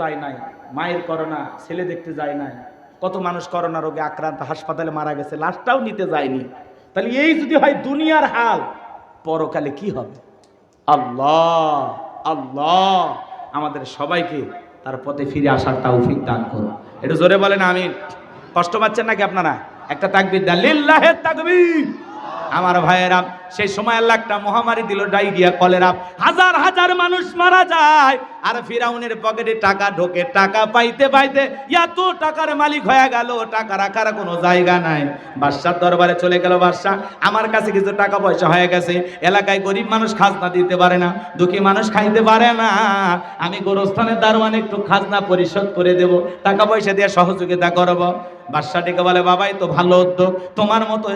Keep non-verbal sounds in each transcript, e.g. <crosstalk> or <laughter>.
যায় নাই, মায়ের করোনা, ছেলে দেখতে যায় নাই। কত মানুষ করোনা রোগে আক্রান্ত, হাসপাতালে মারা গেছে, লাশটাও নিতে যায়নি। তাহলে এই যদি হয় দুনিয়ার হাল, পরকালে কি হবে? আল্লাহ আল্লাহ, আমাদের সবাইকে তার পথে ফিরে আসার তৌফিক দান করুন। একটু জোরে বলেন আমি কষ্ট পাচ্ছেন নাকি আপনারা? একটা তাকবির দেন, লিল্লাহে তাকবীর। আমার ভাইয়েরা সেই সময় আল্লাহ একটা মহামারী দিল ডায়রিয়া কলেরা হাজার হাজার মানুষ মারা যায়, আর ফিরাউনের পকেটে টাকা ঢোকে, টাকা পাইতে পাইতে এত টাকার মালিক হয়ে গেল, টাকা রাখার কোনো জায়গা নাই। বাদশার দরবারে চলে গেল বাদশাহ, আমার কাছে কিছু টাকা পয়সা হয়ে গেছে, এলাকায় গরিব মানুষ খাজনা দিতে পারে না, দুঃখী মানুষ খাইতে পারে না, আমি গোরস্থানের দারোয়ান একটু খাজনা পরিশোধ করে দেব, টাকা পয়সা দিয়ে সহযোগিতা করব। বাদশাটিকে বলে, বাবাই তো ভালো উদ্যোগ, তোমার মতো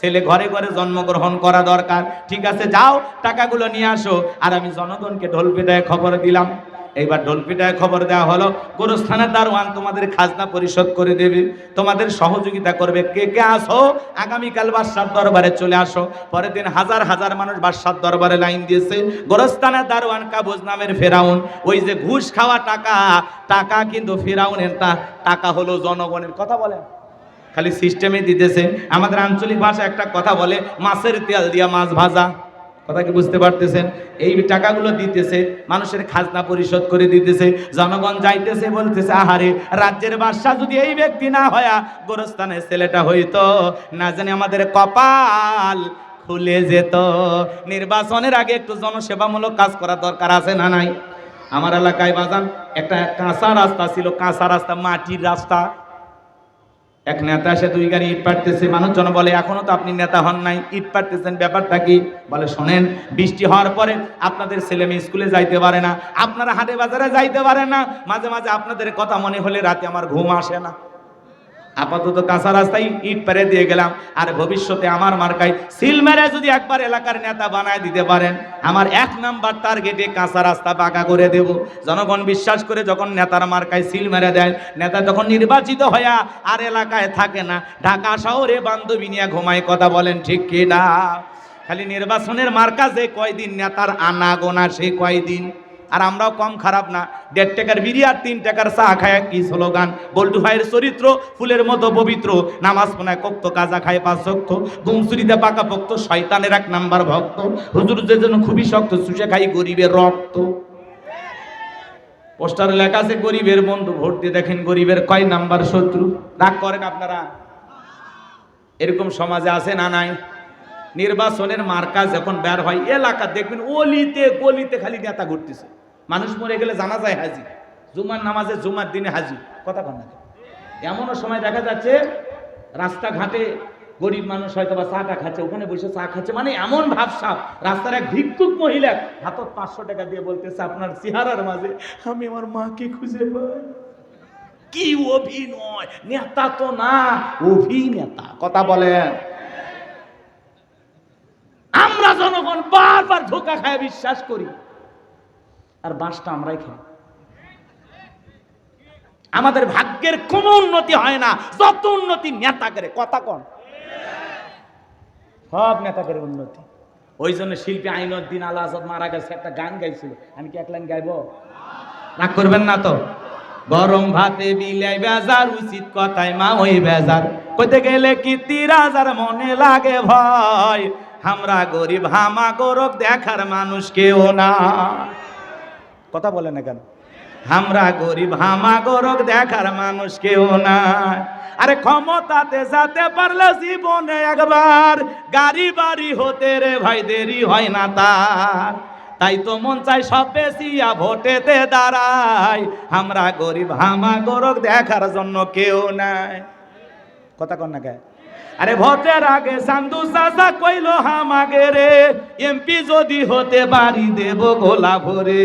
ছেলে ঘরে ঘরে জন্মগ্রহণ করা দরকার। ঠিক আছে, যাও, টাকাগুলো নিয়ে আসো। আর আমি জনগণকে ঢোল পিটায় খবর দিলাম। এইবার ঢোল পিটায় খবর দেওয়া হলো গোরস্থানের দারোয়ান তোমাদের খাজনা পরিশোধ করে দেবে। তোমাদের সহযোগিতা করবে। কে কে আসো? আগামীকাল বাদশার দরবারে চলে আসো। পরের দিন হাজার হাজার মানুষ বাদশার দরবারে লাইন দিয়েছে। গোরস্থানের দারোয়ান কাবুজ নামের ফেরাউন। ওই যে ঘুষ খাওয়া টাকা টাকা কিন্তু ফেরাউনের টাকা হলো জনগণের। কথা বলেন। খালি সিস্টেমে দিতেছে। আমাদের আঞ্চলিক ভাষা একটা কথা বলে, মাছের তেল দিয়া মাছ ভাজা। কথা কি বুঝতে পারতেছেন? এই টাকাগুলো দিতেছে, মানুষের খাজনা পরিশোধ করে দিতেছে, জনগণ যাইতেছে, বলতেছে, আহারে, রাজ্যের বাদশা যদি এই ব্যক্তি না হয়া গোরস্থানের ছেলেটা হইতো, না জানি আমাদের কপাল খুলে যেত। নির্বাচনের আগে একটু জনসেবামূলক কাজ করা দরকার আছে না নাই? আমার এলাকায় বাজান, একটা কাঁচা রাস্তা ছিল, কাঁচা রাস্তা, মাটির রাস্তা। এক নেতা এসে দুই গাড়ি ইট পাড়তেছে, মানুষজন বলে, এখনও তো আপনি নেতা হন নাই, ইট পারতেছেন ব্যাপারটা কি? বলে, শোনেন, বৃষ্টি হওয়ার পরে আপনাদের ছেলে মেয়ে স্কুলে যাইতে পারে না, আপনারা হাটে বাজারে যাইতে পারে না, মাঝে মাঝে আপনাদের কথা মনে হলে রাতে আমার ঘুম আসে না। আপাতত কাঁচা রাস্তায় ইট পেরে দিয়ে গেলাম। আর ভবিষ্যতে আমার মার্কায় সিল মেরে যদি একবার এলাকার নেতা বানায় দিতে পারেন, আমার এক নাম্বার টার্গেটে কাঁচা রাস্তা পাকা করে দেব। জনগণ বিশ্বাস করে যখন নেতার মার্কায় সিল মেরে দেয়, নেতা তখন নির্বাচিত হইয়া আর এলাকায় থাকে না। ঢাকা শহরে বান্ধবী নিয়ে ঘুমায় কথা বলেন, ঠিক কি না? খালি নির্বাচনের মার্কা যে কয়দিন, নেতার আনা গোনা সে কয়দিন? আর আমরাও কম খারাপ না। দেড় টাকার বিড়ি আর তিন টাকার চা খায় কি স্লোগান? বল্টু ভাইয়ের চরিত্র ফুলের মতো পবিত্র। নামাজ পোনায় কক্ত, কাজা খায় পাঁচ শক্ত গুমসুরিতে পাকা পক্ত শয়তানের এক নাম্বার ভক্ত। হুজুর যে জন্য খুবই শক্ত, চুষে খাই গরিবের রক্ত। পোস্টার লেখা আছে, গরিবের বন্ধু, ভোট দিয়ে দেখেন গরিবের কয় নাম্বার শত্রু। রাগ করেন আপনারা? এরকম সমাজে আছে না নাই? নির্বাচনের মার্কা যখন বের হয়, এলাকা দেখবেন অলিতে গলিতে খালি নেতা ঘুরতেছে। মানুষ মরে গেলে জানা যায় হাজি। জুমার নামাজে জুমার দিনে হাজি। কথা কন? এমনও সময় দেখা যাচ্ছে, রাস্তাঘাটে গরিব মানুষ হয়তো বা চাটা খাচ্ছে, ওখানে বসে চা খাচ্ছে মানে এমন ভাবসাব। রাস্তার এক ভিক্ষুক মহিলা হাতত পাঁচশো টাকা দিয়ে বলতেছে আপনার চেহারার মাঝে, আমি আমার মাকে খুঁজে পাই। কি অভিনয়? নেতা তো না, অভিনেতা। কথা বলেন। আমরা জনগণ বারবার ধোকা খায় বিশ্বাস করি। আর বাসটা আমরাই খাই আমাদের ভাগ্যের কোনো উন্নতি হয় না, যত উন্নতি নেতা করে কথা কন। সব নেতা করে উন্নতি। ওই জন্য শিল্পী আইনুদ্দিন আল আজাদ মারা গেছে, একটা গান গাইছিল। আমি কি এক লাইন গাইবো? রাগ করবেন না তো। গরম ভাতে বিলাই বেজার, উচিত কথায় মা ওই বেজার। কইতে গেলে কি তিরাজার মনে লাগে ভয়। আমরা গরিব হামা গরব দেখার মানুষ কেউ না। কথা বলে না কেন? আমরা গরিব হামা গরব দেখার মানুষ কেউ না আরে ক্ষমতাতে যেতে পারলে জীবনে একবার গাড়ি বাড়ি হতে রে ভাই দেরি হয় না তার। তাই তো মন চাই সব বেশিয়া ভোটেতে দাঁড়াই। আমরা গরিব হামা গরব দেখার জন্য কেউ নাই। কথা কন না আরে ভোটের আগে সান্দু চাচা কইলো হামাগে রে, এমপি যদি হতে বাড়ি দেব গোলা ভরে।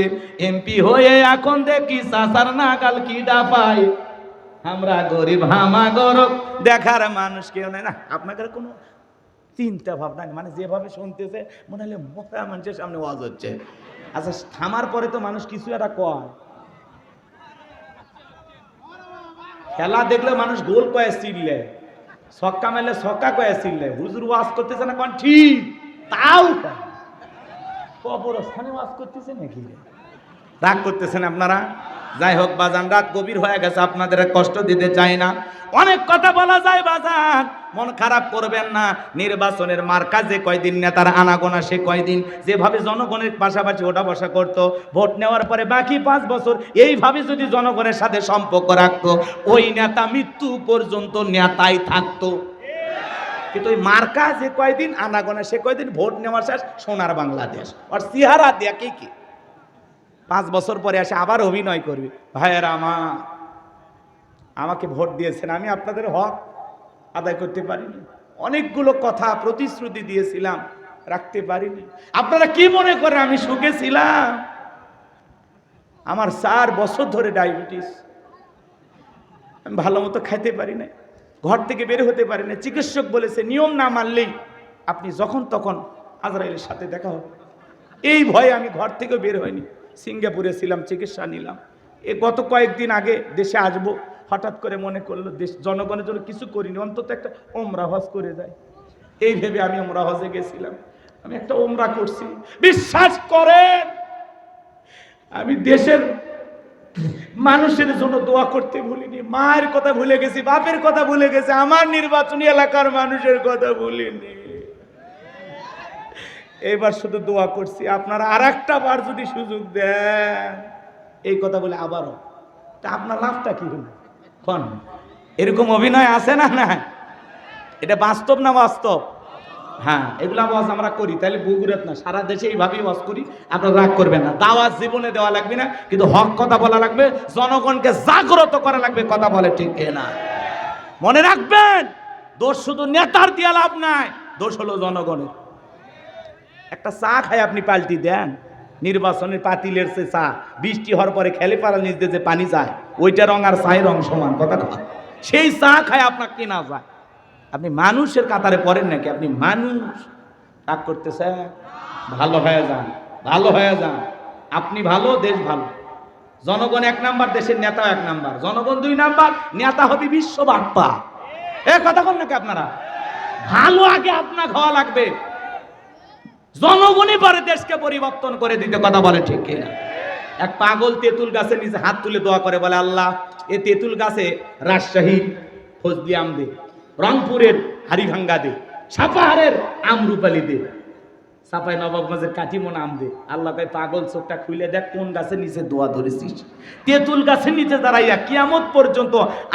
এমপি হয়ে এখন দেখি চাচার নাগাল কিডা পাই আমরা গরিব হামা গরব দেখার মানুষ কেউ নেই। না, আপনাদের কোনো চিন্তা ভাবনা মানে যেভাবে শুনতেছে, মনে হলে মোটা মানুষের সামনে ওয়াজ হচ্ছে। আচ্ছা থামার পরে তো মানুষ কিছু একটা কয়। খেলা দেখলে মানুষ গোল কয়ে চিনলে ছক্কা মেলে সকা কয়ে শিখলে হুজুর ওয়াজ করতেছে না কোন ঠিক, তাও। কবরস্থানে ওয়াজ করতেছে নাকি? রাগ করতেছেন আপনারা যাই হোক বাজান, রাত গভীর হয়ে গেছে, আপনাদের কষ্ট দিতে চাই না। অনেক কথা বলা যায়, বাজান। মন খারাপ করবেন না, নির্বাচনের মার্কা যে কয়দিন, নেতার আনাগোনা সে কয়দিন, যেভাবে জনগণের পাশাপাশি ওটা বসা করত, ভোট নেওয়ার পরে বাকি পাঁচ বছর এইভাবে যদি জনগণের সাথে সম্পর্ক রাখতো, ওই নেতা মৃত্যু পর্যন্ত নেতাই থাকতো। কিন্তু ওই মার্কা যে কয়দিন, আনাগোনা সে কয়দিন, ভোট নেওয়ার শেষ, সোনার বাংলাদেশ। আর সিহারা দেখে কি? পাঁচ বছর পরে এসে আবার অভিনয় করবে। ভাইয়েরা আমার আমাকে ভোট দিয়েছেন। আমি আপনাদের হক আদায় করতে পারিনি। অনেকগুলো কথা, প্রতিশ্রুতি দিয়েছিলাম, রাখতে পারিনি। আপনারা কি মনে করেন? আমি সুখে ছিলাম। আমার চার বছর ধরে ডায়াবেটিস। আমি ভালো মতো খাইতে পারি না ঘর থেকে বের হতে পারি না চিকিৎসক বলেছে, নিয়ম না মানলেই আপনি যখন তখন আজরাইলের সাথে দেখা হবে। এই ভয়ে আমি ঘর থেকে বের হইনি সিঙ্গাপুরে ছিলাম, চিকিৎসা নিলাম। এ গত কয়েকদিন আগে দেশে আসব। হঠাৎ করে মনে করল, দেশ জনগণের জন্য কিছু করিনি, অন্তত একটা ওমরা হজ করে যায় এই ভেবে আমি ওমরা হজে গেছিলাম। আমি একটা ওমরা করছি। বিশ্বাস করেন, আমি দেশের মানুষের জন্য দোয়া করতে ভুলিনি। মায়ের কথা ভুলে গেছি, বাপের কথা ভুলে গেছি, আমার নির্বাচনী এলাকার মানুষের কথা ভুলিনি। এবার শুধু দোয়া করছি, আপনারা আর একটা বার যদি সুযোগ দেন। এই কথা বলে আবারও। তা আপনার লাভটা কি হলো? কোন? এরকম অভিনয় আছে না না এটা বাস্তব না বাস্তব? হ্যাঁ এগুলা ওয়াজ আমরা করি, তাহলে বুগুরাত না। সারা দেশে এইভাবেই ওয়াজ করি, আপনারা রাগ করবেন না। দাওয়াত জীবনে দেওয়া লাগবে না, কিন্তু হক কথা বলা লাগবে, জনগণকে জাগ্রত করা লাগবে, কথা বলে ঠিক না মনে রাখবেন, দোষ শুধু নেতার দিয়া লাভ নাই, দোষ হলো জনগণের। একটা চা খায় আপনি পাল্টি দেন। নির্বাচনের পাতিলের সে চা, বৃষ্টি হওয়ার পরে খেলে নিচ দিয়ে যে পানি যায়, ওইটা রং আর চায়ের রং সমান, কথা কথা সেই চা খায় আপনার কেনা যায়। আপনি মানুষের কাতারে পড়েন নাকি? আপনি মানুষ। রাগ করতেছে ভালো হয়ে যান, ভালো হয়ে যান। আপনি ভালো, দেশ ভালো। জনগণ এক নাম্বার, দেশের নেতাও এক নাম্বার। জনগণ দুই নাম্বার, নেতা হবে বিশ্ব বাপ্পা। এ কথা বল নাকি আপনারা? ভালো আগে আপনার খাওয়া লাগবে। জনগণই পারে দেশকে পরিবর্তন করে দিতে, কথা বলে ঠিক কিনা? এক পাগল তেঁতুল গাছে নিজে হাত তুলে দোয়া করে, বলে, আল্লাহ, এ তেঁতুল গাছে রাজশাহী ফজলি আম দে, রংপুরের হারিভাঙ্গা দে, সাপাহারের আমরুপালি দে সাপাই নবাবগঞ্জের কাটিমন আম দে। আল্লাহ তাই পাগল চোখটা খুলে দেখ কোন গাছের নিচে দোয়া ধরেছিস। তেঁতুল গাছের নিচে দাঁড়াইয়া কিয়ামত পর্যন্ত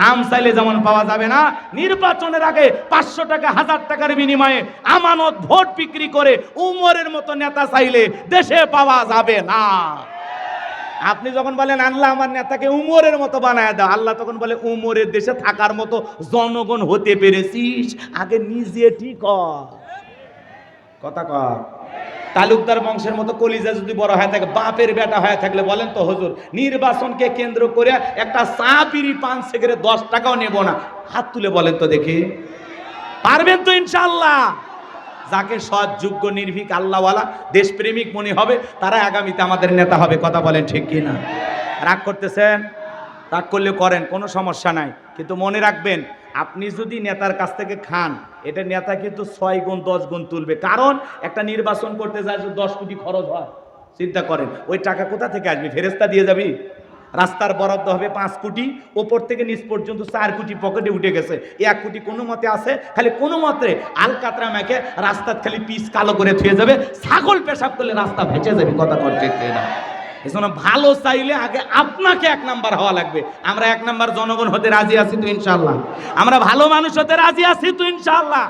আম চাইলে যেমন পাওয়া যাবে না, নির্বাচনের আগে পাঁচশো টাকা, হাজার টাকার বিনিময়ে আমানত ভোট বিক্রি করে উমরের মতো নেতা চাইলে দেশে পাওয়া যাবে না। আপনি যখন বলেন, আল্লাহ আমার নেতাকে উমরের মতো বানায় দাও, আল্লাহ তখন বলে, উমরের দেশে থাকার মতো জনগণ হতে পেরেছিস। আগে নিজে ঠিক। কথা কর তালুকদার বংশের মতো কলিজা যদি বড় হয়ে থাকে, বাপের বেটা হয়ে থাকলে বলেন তো হজুর, নির্বাচনকে কেন্দ্র করে একটা চা বিড়ি, পান সেগেরে দশ টাকাও নেব না। হাত তুলে বলেন তো দেখি। পারবেন তো ইনশাল্লাহ যাকে সৎ, যোগ্য, নির্ভীক, আল্লাহওয়ালা, দেশপ্রেমিক মনে হবে, তারা আগামীতে আমাদের নেতা হবে, কথা বলেন ঠিক কি না? রাগ করতেছেন? রাগ করলে করেন, কোনো সমস্যা নাই। কিন্তু মনে রাখবেন আপনি যদি নেতার কাছ থেকে খান, এটা নেতা কিন্তু ছয় গুণ, দশ গুণ তুলবে। কারণ একটা নির্বাচন করতে যায় যে দশ কোটি খরচ হয়, চিন্তা করেন, ওই টাকা কোথা থেকে আসবে? ফেরেস্তা দিয়ে যাবি? রাস্তার বরাদ্দ হবে পাঁচ কোটি, ওপর থেকে নিচ পর্যন্ত চার কোটি পকেটে উঠে গেছে। এক কোটি কোনো মতে আছে, খালি কোনো মতে আলকাতরা মেখে রাস্তার খালি পিস কালো করে থুয়ে যাবে। ছাগল পেশাব করলে রাস্তা ভেসে যাবে, কথা করতে না ভালো চাইলে আগে আপনাকে এক নাম্বার হওয়া লাগবে। আমরা এক নাম্বার জনগণ হতে রাজি আছি তো ইনশাল্লাহ আমরা ভালো মানুষ হতে রাজি আছি তো ইনশাল্লাহ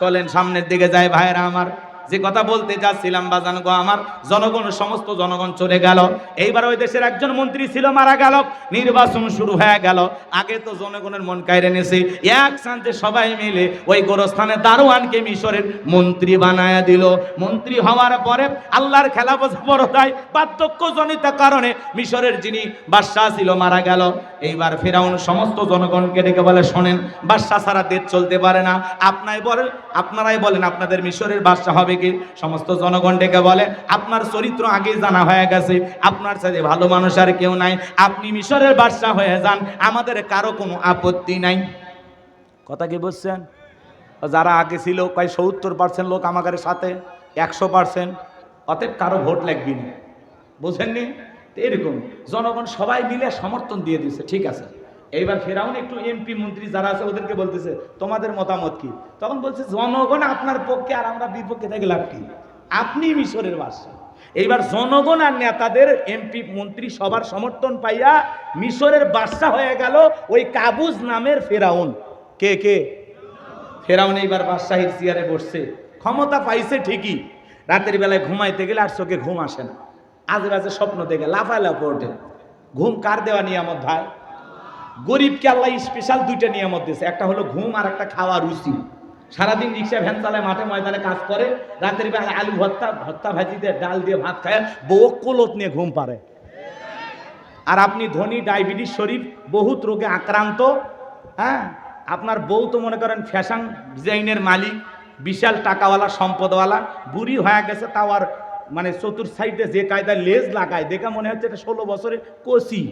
চলেন সামনের দিকে যায় ভাইরা আমার। যে কথা বলতে যাচ্ছিলাম বাজান গো আমার, জনগণ, সমস্ত জনগণ চলে গেল। এইবার ওই দেশের একজন মন্ত্রী ছিল, মারা গেল। নির্বাচন শুরু হয়ে গেল। আগে তো জনগণের মন কায়রে নিয়েছে। এক শান্তি সবাই মিলে ওই গোরস্থানে দারোয়ানকে মিশরের মন্ত্রী বানায়া দিল। মন্ত্রী হওয়ার পরে আল্লাহর খেলা বোঝাপড়ায় বার্ধক্যজনিত কারণে মিশরের যিনি বাদশাহ ছিল, মারা গেল। এইবার ফেরাউন সমস্ত জনগণকে ডেকে বলে, শোনেন, বাদশাহ ছাড়া দেশ চলতে পারে না। আপনাই বলেন, আপনারাই বলেন আপনাদের মিশরের বাদশাহ হবে কি সমস্ত জনগণ ডেকে বলে, আপনার চরিত্র আগেই জানা হয়ে গেছে। আপনার সাথে ভালো মানুষ আর কেউ নাই। আপনি মিশরের বাদশাহ হয়ে যান। আমাদের কারও কোনো আপত্তি নাই। কথা কি বুঝছেন? যারা আগে ছিল কয় সত্তর পার্সেন্ট লোক আমাদের সাথে, একশো পার্সেন্ট অতএব কারও ভোট লাগবে না। বুঝেননি? এরকম। জনগণ সবাই মিলে সমর্থন দিয়ে দিচ্ছে ঠিক আছে। এইবার ফেরাউন একটু এমপি মন্ত্রী যারা আছে ওদেরকে বলতেছে, তোমাদের মতামত কি? তখন বলছে, জনগণ আপনার পক্ষে আর আমরা বিপক্ষে থেকে, লাভ কি? আপনি মিশরের বাদশা এইবার জনগণ আর নেতাদের এমপি মন্ত্রী সবার সমর্থন পাইয়া মিশরের বাদশা হয়ে গেল ওই কাবুজ নামের ফেরাউন। কে কে? ফেরাউন এইবার বাদশাহীর চেয়ারে বসছে। ক্ষমতা পাইছে ঠিকই, রাতের বেলায় ঘুমাইতে গেলে আর চোখে ঘুম আসে না। আজে বাজে স্বপ্ন দেখে লাফায় লাফে ওঠে। ঘুম কার দেওয়া নিয়ামত ভাই? গরিবকে আল্লাহ স্পেশাল দুইটা নিয়ামত দিয়েছে। একটা হলো ঘুম, আর একটা খাওয়া রুচি। সারাদিন রিক্সা, ভ্যান চালায়, মাঠে ময়দানে কাজ করে, রাতের বেলা আলু ভর্তা ভর্তা ভাজি দিয়ে ডাল দিয়ে ভাত খায়, বউ কোলত নিয়ে ঘুম পারে আর আপনি ধনী, ডায়াবেটিস শরীফ, বহুত রোগে আক্রান্ত হ্যাঁ? আপনার বউ তো মনে করেন ফ্যাশন ডিজাইনের মালিক, বিশাল টাকাওয়ালা, সম্পদওয়ালা, বুড়ি হয়ে গেছে, তাও আর মানে চতুর সাইডে যে কায়দায় লেজ লাগায়, দেখে মনে হচ্ছে এটা ষোলো বছরে কষি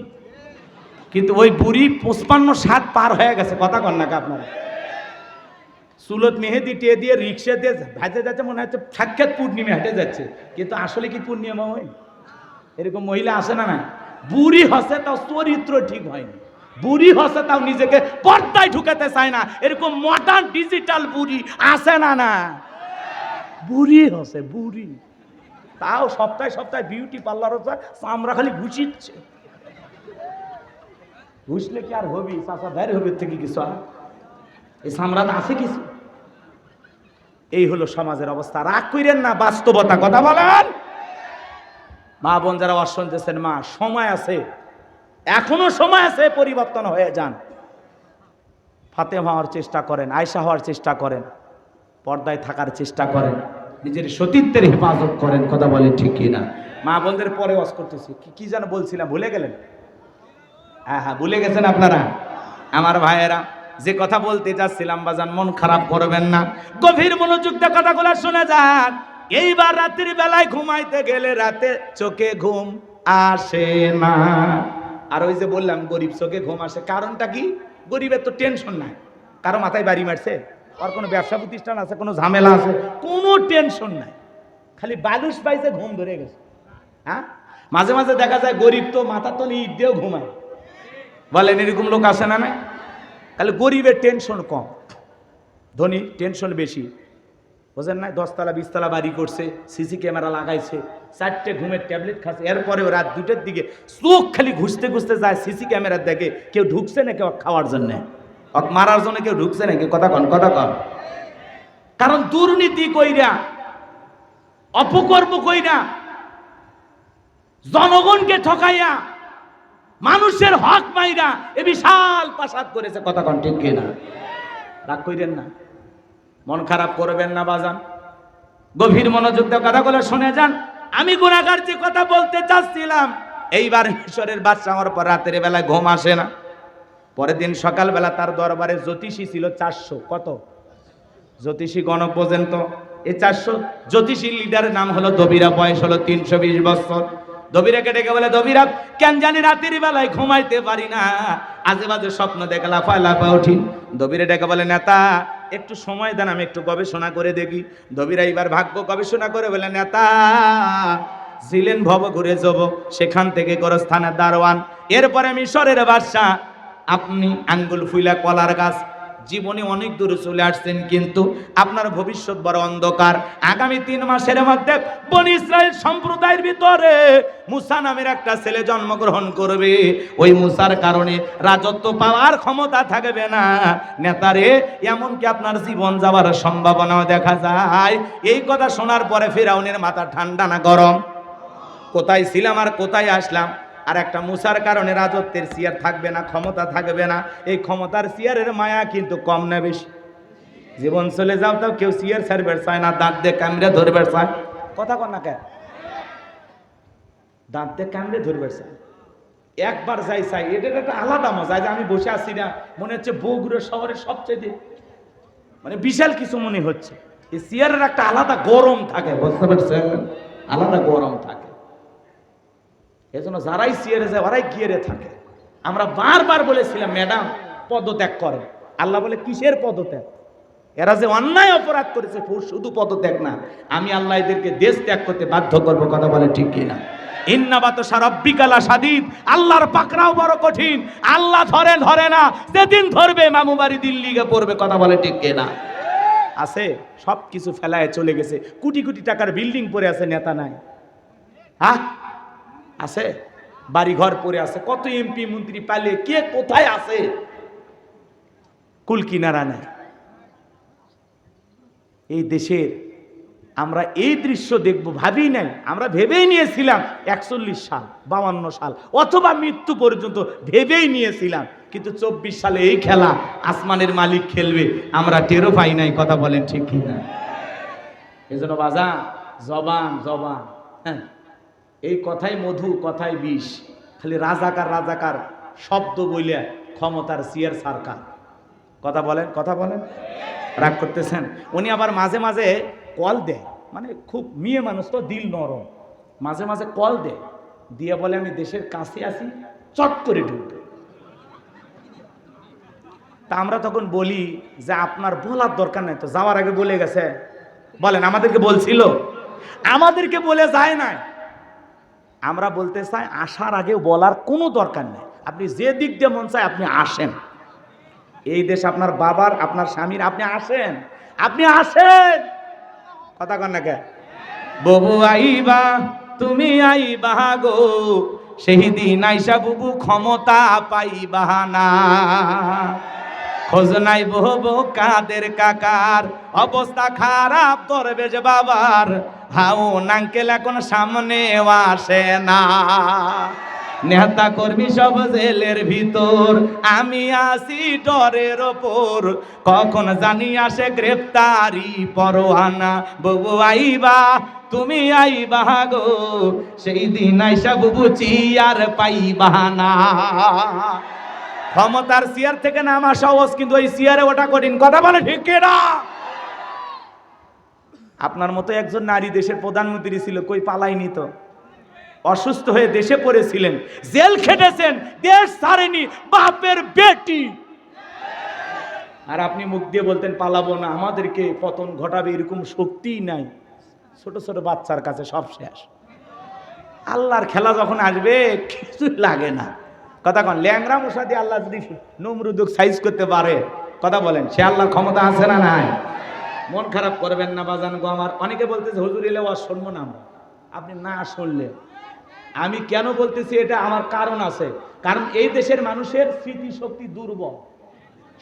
কিন্তু ওই বুড়ি পঁচপান্ন সাত পার হয়ে গেছে, কথা কন নাকি আপনারা? সুলত মেহেদি টে দিয়ে রিক্সা দিয়ে ভাজে যাচ্ছে, মনে হচ্ছে সাক্ষাৎ পূর্ণিমা হেঁটে যাচ্ছে। কিন্তু আসলে কি পূর্ণিমা হয় এরকম মহিলা আসে না না? বুড়ি হসে তাও চরিত্র ঠিক হয়নি। বুড়ি হসে তাও নিজেকে পর্দায় ঢুকাতে চায় না। এরকম মডার্ন ডিজিটাল বুড়ি আসে না না? বুড়ি হসে, বুড়ি। তাও সপ্তাহে সপ্তাহে বিউটি পার্লার হচ্ছে চামড়া খালি ঘুষিচ্ছে। ঘুষলে কি আর হবি? চাষা বাইরে হবে থেকে কিছু আর এই সামরাত আছে কিছু? এই হলো সমাজের অবস্থা। রাগ কইরেন না, বাস্তবতা কথা বলেন। মা বোন যারা ওয়াজ শুনতেছেন, মা, সময় আছে। এখনও সময় আছে, পরিবর্তন হয়ে যান। ফাতে হওয়ার চেষ্টা করেন আয়সা হওয়ার চেষ্টা করেন, পর্দায় থাকার চেষ্টা করেন, নিজের সতীত্বের হেফাজত করেন, কথা বলেন ঠিক কি না মা বোনদের পরে ওয়াজ করতেছি। কি যেন বলছিলাম, ভুলে গেলেন? হ্যাঁ হ্যাঁ ভুলে গেছেন আপনারা? আমার ভাইয়েরা, যে কথা বলতে যাচ্ছিলাম, বাজান, মন খারাপ করবেন না। গভীর মনোযোগ দিয়ে কথাগুলো শুনে যান। এইবার রাত্রির বেলায় ঘুমাইতে গেলে রাতে চোখে ঘুম আসে না। আর ওই যে বললাম, গরিব চোখে ঘুম আসে, কারণটা কি? গরিবের তো টেনশন নাই। কারও মাথায় বাড়ি মারছে? আর কোনো ব্যবসা প্রতিষ্ঠান আছে, কোনো ঝামেলা আছে? কোনো টেনশন নাই। খালি বালুস পাইছে, ঘুম ধরে গেছে। হ্যাঁ? মাঝে মাঝে দেখা যায়, গরিব তো মাথা তো ইট দিয়েও ঘুমায়। বলেন এরকম লোক আসে না না তাহলে গরিবের টেনশন কম। ধনী টেনশন বেশি। বোঝেন না দশতলা, বিশতলা বাড়ি করছে সিসি ক্যামেরা লাগাইছে, চারটে ঘুমের ট্যাবলেট খাচ্ছে, এরপরেও রাত দুটোর দিকে চোখ খালি ঘুষতে ঘুষতে যায় সিসি ক্যামেরার দেখে কেউ ঢুকছে না, কেউ খাওয়ার জন্যে। মারার জন্য কেউ ঢুকছে নাকি কথা কন কথা কন। কারণ দুর্নীতি কইরা, অপকর্ম কইরা, জনগণকে ঠকাইয়া মানুষের হক মাইরা এ বিশাল প্রাসাদ করেছে, কথা কন ঠিক কিনা? রাগ কইরেন না। মন খারাপ করবেন না, বাজান। গভীর মনোযোগ দিয়ে কথাগুলো শুনে যান। আমি গুণাগার যে কথা বলতে চাচ্ছিলাম, এইবার ঈশ্বরের বাচ্চা আমার পর রাতের বেলায় ঘুম আসে না। পরের দিন সকালবেলা তার দরবারে জ্যোতিষী ছিল চারশো। কত? জ্যোতিষী গণক বোঝেন তো। এই চারশো জ্যোতিষী লিডারের নাম হলো দবিরা বয়স হলো তিনশো বিশ বছর। দবিরাকে ডেকে বলে দবিরা কেন জানি রাতের বেলায় ঘুমাইতে পারি না। আজে বাজে স্বপ্ন দেখে লাফায় লাফা উঠি। দবিরে ডেকে বলে, নেতা, একটু সময় দেন, আমি একটু গবেষণা করে দেখি। দবিরা এবার ভাগ্য গবেষণা করে বলে, নেতা ছিলেন ভব ঘুরে যাব, সেখান থেকে গোরস্থানের দারোয়ান। এরপরে মিশরের বাদশাহ, আপনি আঙ্গুল ফুইলা কলার গাছ জীবনে অনেক দূরে চলে আসছেন কিন্তু আপনার ভবিষ্যৎ বড় অন্ধকার। আগামী তিন মাসের মধ্যে বন ইসরায়েল সম্প্রদায়ের ভিতরে মুসা নামের একটা ছেলে জন্মগ্রহণ করবে। ওই মুসার কারণে রাজত্ব পাওয়ার ক্ষমতা থাকবে না। নেতারে, এমনকি আপনার জীবন যাওয়ার সম্ভাবনাও দেখা যায়। এই কথা শোনার পরে ফেরাউনের মাথা ঠান্ডা না গরম? কোথায় ছিলাম আর কোথায় আসলাম? আর একটা মুসার কারণে রাজত্বের চেয়ার থাকবে না, ক্ষমতা থাকবে না। এই ক্ষমতার চেয়ারের মায়া কিন্তু কম না বেশি। জীবন চলে যাও তাও কেউ চেয়ার ছাড়বে, চায় না, দাঁত দিয়ে কামড়ে ধরবে, চায়। কথা কর না কে দাঁত দিয়ে কামড়ে ধরবে, চায়। একবার যাই চাই এটা একটা আলাদা মজা যে আমি বসে আছি না, মনে হচ্ছে বগুড়া শহরের সবচেয়ে মানে বিশাল কিছু মনে হচ্ছে। এই চেয়ারের একটা আলাদা গরম থাকে, বুঝতে পারছেন? আলাদা গরম থাকে। এজন্য যারাই সিয়ারে যায়, ওরাই গিয়ারে থাকে। আমরা বারবার বলেছিলাম, ম্যাডাম, পদত্যাগ করেন আল্লাহ বলে, কিসের পদত্যাগ? এরা যে অন্যায় অপরাধ করেছে শুধু পদত্যাগ না, আমি আল্লাহ এদেরকে দেশ ত্যাগ করতে বাধ্য করব, কথা বলে ঠিক কিনা? ইন্নাবাত সারব্বিকালা আল্লাহর বড় কঠিন, আল্লাহ ধরে ধরে না, যেদিন ধরবে দিল্লিকে পড়বে, কথা বলে আছে ফেলায় চলে গেছে, কোটি কোটি টাকার বিল্ডিং পড়ে আছে, নেতা নাই। হ্যাঁ? আছে? বাড়ি ঘর পড়ে আছে। কত এমপি মন্ত্রী পালে কে কোথায় আছে? কুল কিনারা নাই। এই দেশের আমরা এই দৃশ্য দেখব ভাবি নাই। আমরা ভেবেই নিয়েছিলাম একচল্লিশ সাল, বাউান্ন সাল, অথবা মৃত্যু পর্যন্ত ভেবেই নিয়েছিলাম। কিন্তু চব্বিশ সালে এই খেলা, আসমানের মালিক খেলবে, আমরা টেরো পাই নাই, কথা বলেন ঠিক কি না এই জন্য বাজা জবান জবান হ্যাঁ। এই কথাই মধু, কথাই বিষ। খালি রাজাকার রাজাকার শব্দ বইলে ক্ষমতার সিয়ার সরকার কথা বলেন কথা বলেন। রাগ করতেছেন। উনি আবার মাঝে মাঝে কল দেয়। মানে খুব মেয়ে মানুষ তো, দিল নরম। মাঝে মাঝে কল দেয়। দিয়ে বলে, আমি দেশের কাছে আসি চট করে ঢুকবে। তা আমরা তখন বলি যে, আপনার বলার দরকার নাই তো। যাওয়ার আগে বলে গেছে। বলেন, আমাদেরকে বলছিল? আমাদেরকে বলে যায় নাই। আমরা বলতে চাই, আসার আগে বলার কোনো দরকার নেই। আপনি যে দিক দিয়ে মন চায় আপনি আসেন। এই দেশ আপনার বাবার, আপনার স্বামীর, আপনি আসেন। আপনি আসেন। কথা কন না কে? ববু আইবা, তুমি আইবা গো, সেই দিন আইসা বুবু ক্ষমতা পাইবা না। খোঁজ নাই বহবো কাদের কাকার। অবস্থা খারাপ করবে যে বাবার। হাও নাঙ্কেল এখন সামনে আসে না। নেতা কর্মী সব জেলের ভিতর। আমি আসি ডরের ওপর। কখন জানি আসে গ্রেপ্তারি পরোয়ানা। ববু আইবা, তুমি আইবা গো। সেই দিন আইসা বুবু চিয়ার পাইবা না ক্ষমতার চেয়ার থেকে নামা সহজ কিন্তু ওই চেয়ারে ওটা কঠিন। কথা বলে ঠিক না? আপনার মতো একজন নারী দেশের প্রধানমন্ত্রী ছিল, কই পালাইনি তো? অসুস্থ হয়ে দেশে পড়েছিলেন, জেল খেটেছেন, দেশ ছাড়েনি, বাপের বেটি। আর আপনি মুখ দিয়ে বলতেন, পালাবো না, আমাদেরকে পতন ঘটাবে এরকম শক্তিই নাই। ছোট ছোট বাচ্চার কাছে সব শেষ। আল্লাহর খেলা যখন আসবে, কিছুই লাগে না। কথা কন ল্যাংরা মশা দিয়ে আল্লাহ যদি নমরুদুক সাইজ করতে পারে, কথা বলেন, সে আল্লাহর ক্ষমতা আছে না নাই? মন খারাপ করবেন না বাজান গো আমার। অনেকে বলতেছে, হুজুর, এলে ওয়াজ শুনব না আমরা। আপনি না শুনলে। আমি কেন বলতেছি, এটা আমার কারণ আছে। কারণ এই দেশের মানুষের স্মৃতিশক্তি দুর্বল।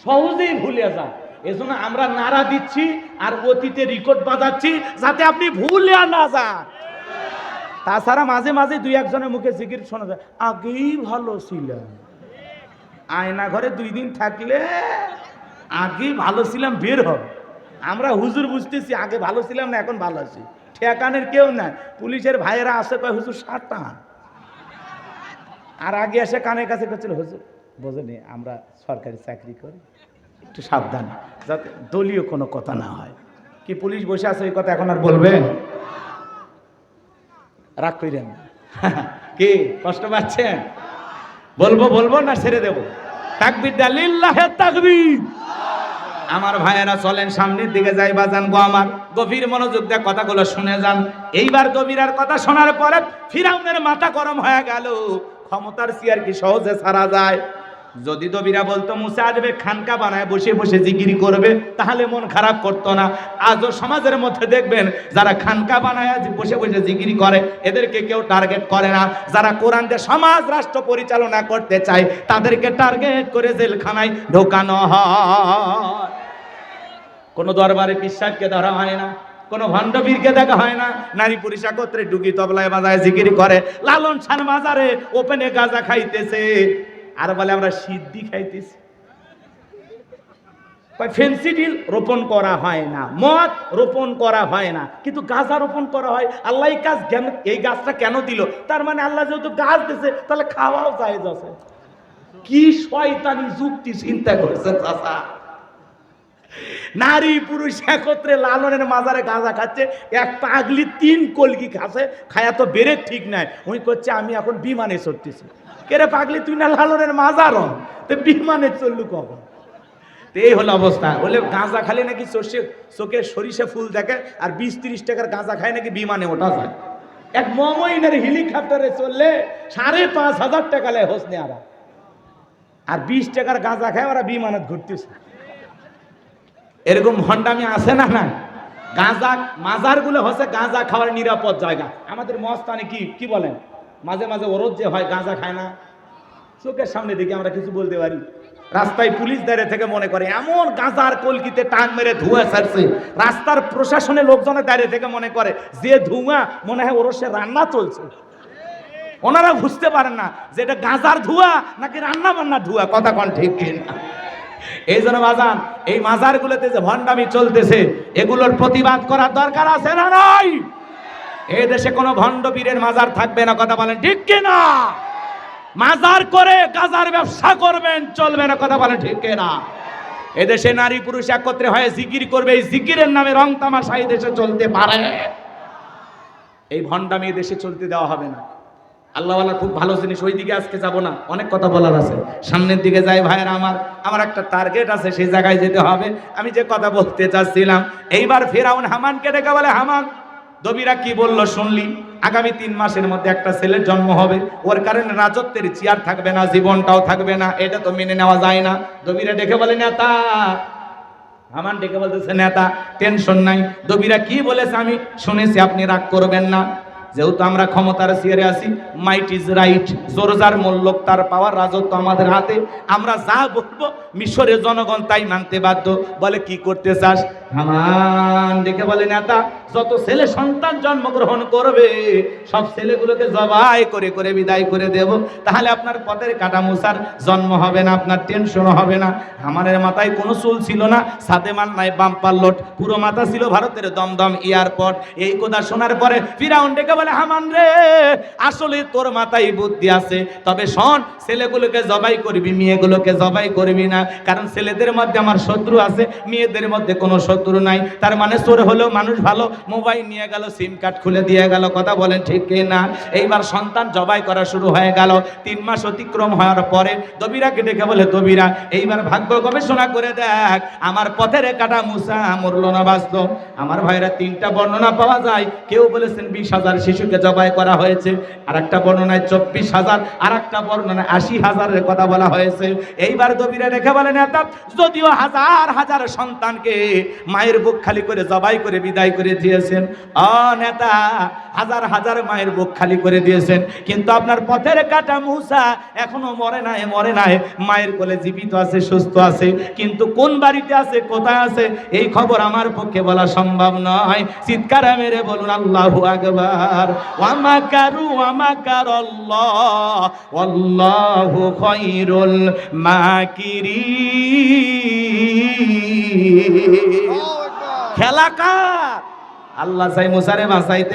সহজেই ভুলে যায়। এজন্য আমরা নাড়া দিচ্ছি আর অতীতে রেকর্ড বাজাচ্ছি যাতে আপনি ভুলে না যান। তাছাড়া মাঝে মাঝে দুই একজনের মুখে জিকির শোনা যায়। আগেই ভালো ছিলাম। আয়না ঘরে দুই দিন থাকলে আগেই ভালো ছিলাম, বের হবে আমরা হুজুর বুঝতেছি, আগে ভালো ছিলাম না, এখন ভালো আছি। ঠেকানের কেউ নাই। পুলিশের ভাইয়েরা আসে কয়, হুজুর সাতটা আর আগে এসে কানের কাছে করছিল, হুজুর, বোঝেনি, আমরা সরকারি চাকরি করি। একটু সাবধান, যাতে দলীয় কোনো কথা না হয়। কি পুলিশ বসে আছে, এই কথা এখন আর বলবেন রাগ করেন <laughs> কি, কষ্ট পাচ্ছেন? বলব বলব না ছেড়ে দেবো? আমার ভাইয়েরা চলেন সামনের দিকে যাই বা যান গো আমার। গভীর মনোযোগ দিয়ে কথাগুলো শুনে যান। এইবার গভীরার কথা শোনার পরে ফিরাউনের মাথা গরম হয়ে গেল। ক্ষমতার চেয়ার কি সহজে সারা যায়? যদি দবিরা বলতো, মুসে আসবে, খানকা বানায় বসে বসে জিগিরি করবে, তাহলে মন খারাপ করতো না। আজও সমাজের মধ্যে দেখবেন, যারা খানকা বানায় বসে বসে জিগিরি করে, এদেরকে কেউ টার্গেট করে না। যারা কোরআন দিয়ে সমাজ, রাষ্ট্র পরিচালনা করতে চায়, তাদেরকে টার্গেট করে জেলখানায় ঢোকানো হয়। কোনো দরবারে পিসাবকে ধরা হয় না, কোনো ভণ্ডবীরকে দেখা হয় না। নারী পুরুষ একত্রে ডুগি তবলায় বাজায় জিকির করে, লালন ছান বাজারে ওপেনে গাঁজা খাইতেছে। আর বলে আমরা সিদ্ধি খাইতেছি। ফেন্সিডিল রোপণ করা হয় না, মদ রোপণ করা হয় না, কিন্তু গাঁজা রোপণ করা হয়। আল্লাহ এই কাজ কেন এই গাছটা কেন দিল? তার মানে আল্লাহ যেহেতু গাছ দিছে, তাহলে খাওয়াও যায় আছে। কি শয়তানি যুক্তি চিন্তা করেছে চাষা নারী পুরুষ একত্রে লালনের মাজারে গাঁজা খাচ্ছে, এক পাগলি তিন কলকি খাচ্ছে, খায়া তো বেড়ে ঠিক নাই। উনি করছে আমি এখন বিমানে চড়তেছি। কেরে পাগলি, তুই না লালনের মাজারও তো বিমানে চললু কখন? তো এই হলো অবস্থা। বলে গাঁজা খালে নাকি সর্ষে চোখে সরিষা ফুল দেখে, আর বিশ তিরিশ টাকার গাঁজা খায় নাকি বিমানে ওঠা যায়। এক মমইনের হেলিকপ্টারে চললে সাড়ে পাঁচ হাজার টাকা লেয় হোসনে আরা। আর বিশ টাকার গাঁজা খায়, ওরা বিমানত ঘুরতেছে। এরকম ভণ্ডামি আছে না না গাঁজা মাজারগুলো হচ্ছে গাঁজা খাওয়ার নিরাপদ জায়গা। আমাদের মস্তানে কি কি বলেন? মাঝে মাঝে ওরদ যে হয়, গাঁজা খায় না। চোখের সামনে দেখে আমরা কিছু বলতে পারি। রাস্তায় পুলিশ দাঁড়িয়ে থেকে মনে করে, এমন গাঁজার কলকিতে টাং মেরে ধুয়া ছাড়ছে। রাস্তার প্রশাসনের লোকজনের দাঁড়িয়ে থেকে মনে করে, যে ধুয়া মনে হয় ওর সে রান্না চলছে। ওনারা বুঝতে পারেন না যে এটা গাঁজার ধোঁয়া নাকি রান্না বান্নার ধোঁয়া, কথা কন ঠিক কিনা। এই জন্য বাজান এই মাজারগুলোতে যে ভণ্ডামি চলতেছে, এগুলোর প্রতিবাদ করার দরকার আছে না নাই? এই দেশে কোনো ভণ্ড পীরের মাজার থাকবে না, কথা বলেন ঠিক কিনা? মাজার করে গাজার ব্যবসা করবেন, চলবে না, কথা বলেন ঠিক কিনা? এদেশে নারী পুরুষ একত্রে হয়ে জিকির করবে, এই জিকিরের নামে রং তামাশা এই দেশে চলতে পারে। এই ভণ্ডামি দেশে চলতে দেওয়া হবে না। আল্লাহ খুব ভালো জিনিস, ওই দিকে আজকে যাব না। অনেক কথা বলার আছে। সামনের দিকে যাই ভাইয়ের আমার আমার একটা টার্গেট আছে, সেই জায়গায় যেতে হবে। আমি যে কথা বলতে চাচ্ছিলাম, এইবার ফেরাউন হামানকে ডেকে বলে, হামান দবিরা কি বলল, শুনলি, আগামী তিন মাসের মধ্যে একটা ছেলের জন্ম হবে। ওর কারণে রাজত্বের চেয়ার থাকবে না, জীবনটাও থাকবে না। এটা তো মেনে নেওয়া যায় না। দবিরা ডেকে বলে, নেতা। আমার ডেকে বলতেছে, নেতা, টেনশন নাই। দবিরা কি বলেছে আমি শুনেছি, আপনি রাগ করবেন না। যেহেতু আমরা ক্ষমতার সিয়ারে আছি মাইট ইজ রাইট জোরজার মল্লক তার পাওয়ার রাজত্ব আমাদের হাতে। আমরা যা বলব মিশরের জনগণ তাই মানতে বাধ্য। বলে, কি করতে চাস? হামান ডেকে বলে, নেতা, যত ছেলে সন্তান জন্মগ্রহণ করবে, সব ছেলেগুলোকে জবাই করে করে বিদায় করে দেব। তাহলে আপনার পথের কাটা মুসার জন্ম হবে না, আপনার টেনশন হবে না। আমাদের মাথায় কোনো চুল ছিল না সাথে মান নাই, বাম্পার লোট। পুরো মাথা ছিল ভারতের দমদম এয়ারপোর্ট এই কথা শোনার পরে ফিরাউন ডেকে বলে হামান রে, আসলে তোর মাথায় বুদ্ধি আছে। তবে শোন, ছেলেগুলোকে জবাই করবি, মেয়েগুলোকে জবাই করবি না। কারণ ছেলেদের মধ্যে আমার শত্রু আছে, মেয়েদের মধ্যে কোনো শত্রু নাই। তার মানে চোর হলেও মানুষ ভালো। মোবাইল নিয়ে গেল, সিম কার্ড খুলে দিয়ে গেল, কথা বলেন ঠিক না? এইবার সন্তান জবাই করা শুরু হয়ে গেল। তিন মাস অতিক্রম হওয়ার পরে দবিরাকে ডেকে বলে দবিরা এইবার ভাগ্য গবেষণা করে দেখ। আমার পথের কাটা মুসা মরলো না, বাঁচলো। আমার ভাইরা তিনটা বর্ণনা পাওয়া যায়। কেউ বলেছেন বিশ হাজার শিশুকে জবাই করা হয়েছে। আর একটা বর্ণনায় চব্বিশ হাজার আর একটা বর্ণনায় আশি হাজারের কথা বলা হয়েছে। এইবার দবিরা রেখে বলেন যদিও হাজার হাজার সন্তানকে মায়ের বুক খালি করে জবাই করে বিদায় করে দিয়েছেন। অ, নেতা, হাজার হাজার মায়ের বুক খালি করে দিয়েছেন। কিন্তু আপনার পথের কাটা মুসা এখনও মরে নাই মরে নাই। মায়ের কোলে জীবিত আছে, সুস্থ আছে। কিন্তু কোন বাড়িতে আছে, কোথায় আছে, এই খবর আমার পক্ষে বলা সম্ভব নয়। চিৎকার মেরে বলুন, আল্লাহু আকবার। ওয়ামাকারু ওয়ামাকার আল্লাহ আল্লাহু খায়রুল মাকিরিন। খেলা কার? আল্লাহ চাই মুসারে বাঁচাইতে